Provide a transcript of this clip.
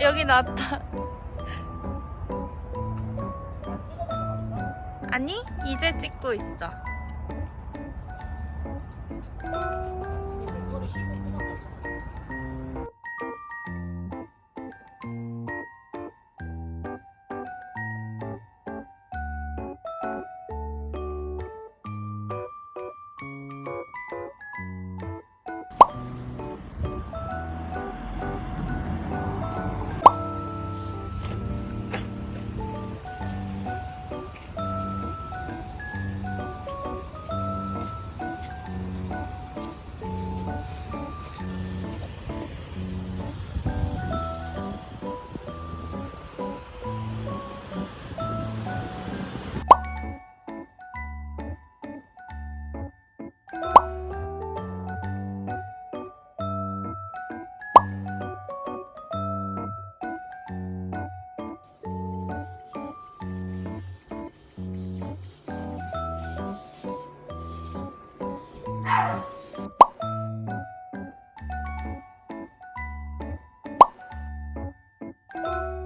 여기 나왔다. 아니, 이제 찍고 있어. Thank you.